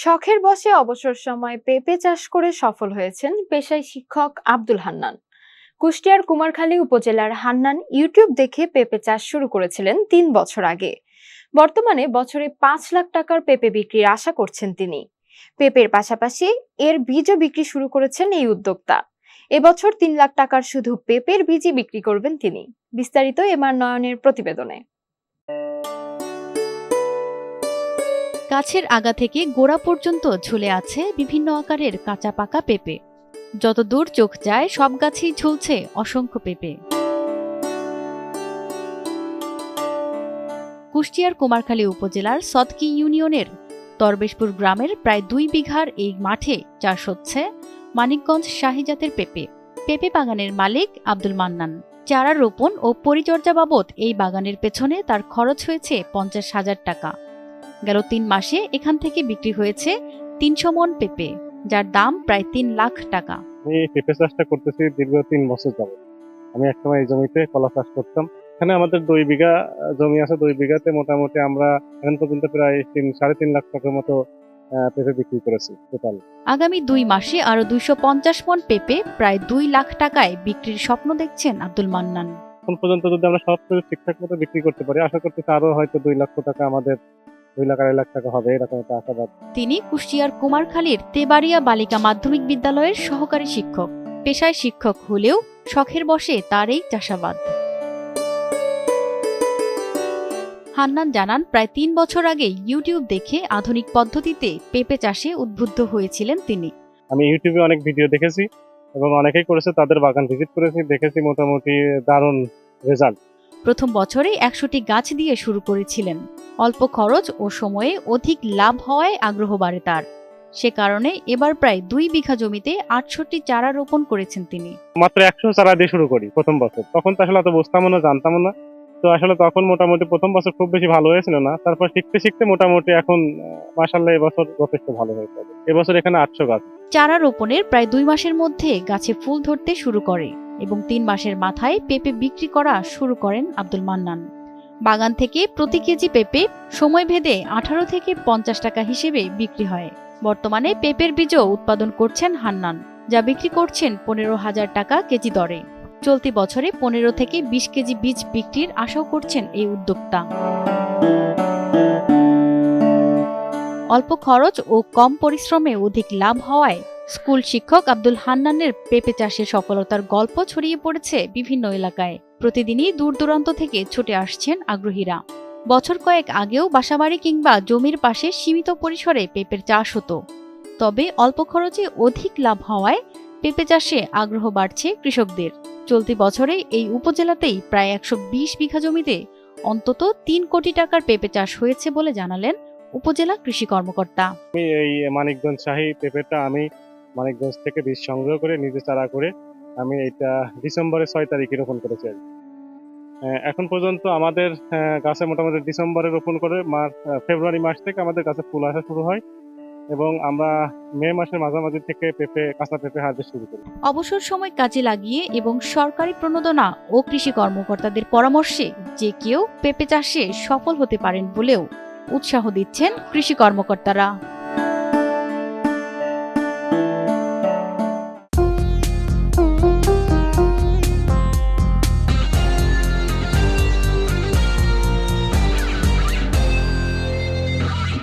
শখের বসে অবসর সময় পেঁপে চাষ করে সফল হয়েছেন পেশায় শিক্ষক আব্দুল হান্নান। কুষ্টিয়ার কুমারখালী উপজেলার হান্নান ইউটিউব দেখে পেঁপে চাষ শুরু করেছিলেন তিন বছর আগে। বর্তমানে বছরে পাঁচ লাখ টাকার পেঁপে বিক্রির আশা করছেন তিনি। পেঁপের পাশাপাশি এর বীজও বিক্রি শুরু করেছেন এই উদ্যোক্তা। এবছর তিন লাখ টাকার শুধু পেঁপের বীজই বিক্রি করবেন তিনি। বিস্তারিত এমআর নয়নের প্রতিবেদনে। গাছের আগা থেকে গোড়া পর্যন্ত ঝুলে আছে বিভিন্ন আকারের কাঁচা পাকা পেঁপে। যত দূর চোখ যায়, সব গাছেই ঝুলছে অসংখ্য পেঁপে। কুষ্টিয়ার কুমারখালী উপজেলার সদকি ইউনিয়নের তরবেশপুর গ্রামের প্রায় দুই বিঘার এই মাঠে চাষ হচ্ছে মানিকগঞ্জ শাহিজাতের পেঁপে। পেঁপে বাগানের মালিক আব্দুল মান্নান। চারা রোপণ ও পরিচর্যা বাবদ এই বাগানের পেছনে তার খরচ হয়েছে পঞ্চাশ হাজার টাকা। গেল তিন মাসে এখান থেকে বিক্রি হয়েছে তিনশো মন পেঁপে যার দাম প্রায় তিন লাখ টাকা। আমি এই পেঁপে চাষটা করতেছি দীর্ঘ তিন বছর যাবে আমি একসময় এই জমিতে কলা চাষ করতাম। এখানে আমাদের দুই বিঘা জমি আছে দুই বিঘাতে মোটামুটি আমরা এখন পর্যন্ত প্রায় তিন সাড়ে তিন লাখ টাকার মতো পেঁপে বিক্রি করেছি টোটাল আগামী দুই মাসে আরও দুইশো পঞ্চাশ মন পেঁপে প্রায় দুই লাখ টাকায় বিক্রির স্বপ্ন দেখছেন আব্দুল মান্নান। এখন পর্যন্ত যদি আমরা সব কিছু ঠিকঠাক মতো বিক্রি করতে পারি আশা করতেছি আরও হয়তো দুই লক্ষ টাকা আমাদের দুই লাখ আড়াই লাখ টাকা হবে এরকম একটা আশাবাদ তিনি কুষ্টিয়ার কুমারখালীর তেবাড়িয়া বালিকা মাধ্যমিক বিদ্যালয়ের সহকারী শিক্ষক। পেশায় শিক্ষক হলেও শখের বসে তার এই চাষাবাদ। হান্নান জানান প্রায় তিন বছর আগে ইউটিউব দেখে আধুনিক পদ্ধতিতে পেঁপে চাষে উদ্বুদ্ধ হয়েছিলেন তিনি। আমি ইউটিউবে অনেক ভিডিও দেখেছি এবং অনেকেই করেছে তাদের বাগান ভিজিট করেছি দেখেছি মোটামুটি দারুণ রেজাল্ট। প্রথম বছরে একশোটি গাছ দিয়ে শুরু করেছিলেন। অল্প খরচ ও সময়ে অধিক লাভ হওয়ায় আগ্রহ বাড়ে তার। সে কারণে এবার প্রায় দুই বিঘা জমিতে আটষট্টি চারা রোপণ করেছেন তিনি। মাত্র একশো চারা দিয়ে শুরু করি প্রথম বছর। তখন তো আসলে অত বুঝতাম না জানতাম না। তো আসলে তখন মোটামুটি প্রথম বছর খুব বেশি ভালো হয়েছিল না। তারপর শিখতে শিখতে মোটামুটি এখন মাসাল্লাহ এবছর যথেষ্ট ভালো হয়েছে। এবছর এখানে আটশো গাছ। চারা রোপণের প্রায় দুই মাসের মধ্যে গাছে ফুল ধরতে শুরু করে এবং তিন মাসের মাথায় পেঁপে বিক্রি করা শুরু করেন আব্দুল মান্নান। বাগান থেকে প্রতি কেজি পেঁপে সময় ভেদে আঠারো থেকে পঞ্চাশ টাকা হিসেবে বিক্রি হয়। বর্তমানে পেঁপের বীজও উৎপাদন করছেন হান্নান, যা বিক্রি করছেন পনেরো হাজার টাকা কেজি দরে। চলতি বছরে পনেরো থেকে বিশ কেজি বীজ বিক্রির আশাও করছেন এই উদ্যোক্তা। অল্প খরচ ও কম পরিশ্রমে অধিক লাভ হওয়ায় স্কুল শিক্ষক আব্দুল হান্নানের পেঁপে চাষের সফলতার গল্প ছড়িয়ে পড়েছে বিভিন্ন এলাকায়। প্রতিদিনই দূর দূরান্ত থেকে ছুটে আসছেন আগ্রহীরা। বছর কয়েক আগেও বাসাবাড়ি কিংবা জমির পাশে সীমিত পরিসরে পেঁপের চাষ হতো। তবে অল্প খরচে অধিক লাভ হওয়ায় পেঁপে চাষে আগ্রহ বাড়ছে কৃষকদের। চলতি বছরে এই উপজেলাতেই প্রায় একশো বিশ বিঘা জমিতে অন্তত তিন কোটি টাকার পেঁপে চাষ হয়েছে বলে জানালেন উপজেলা কৃষি কর্মকর্তা। আমি এই মানিকগঞ্জ শাহী পেঁপেটা আমি মানিকগঞ্জ থেকে বীজ সংগ্রহ করে নিজে চারা করে আমি এটা ডিসেম্বরের ছয় তারিখে রোপণ করেছি আর এখন পর্যন্ত আমাদের আহ, গাছে মোটামুটি ডিসেম্বরে রোপণ করে মার্চ ফেব্রুয়ারি মাস থেকে আমাদের গাছে ফুল আসা শুরু হয়। এবং আমরা মে মাসের মাঝামাঝি থেকে পেঁপে, কাঁচা পেঁপে হারভেস্ট শুরু করি। অবসর সময় কাজে লাগিয়ে এবং সরকারি প্রণোদনা ও কৃষি কর্মকর্তাদের পরামর্শে যে কেউ পেঁপে চাষে সফল হতে পারেন বলেও উৎসাহ দিচ্ছেন কৃষি কর্মকর্তারা।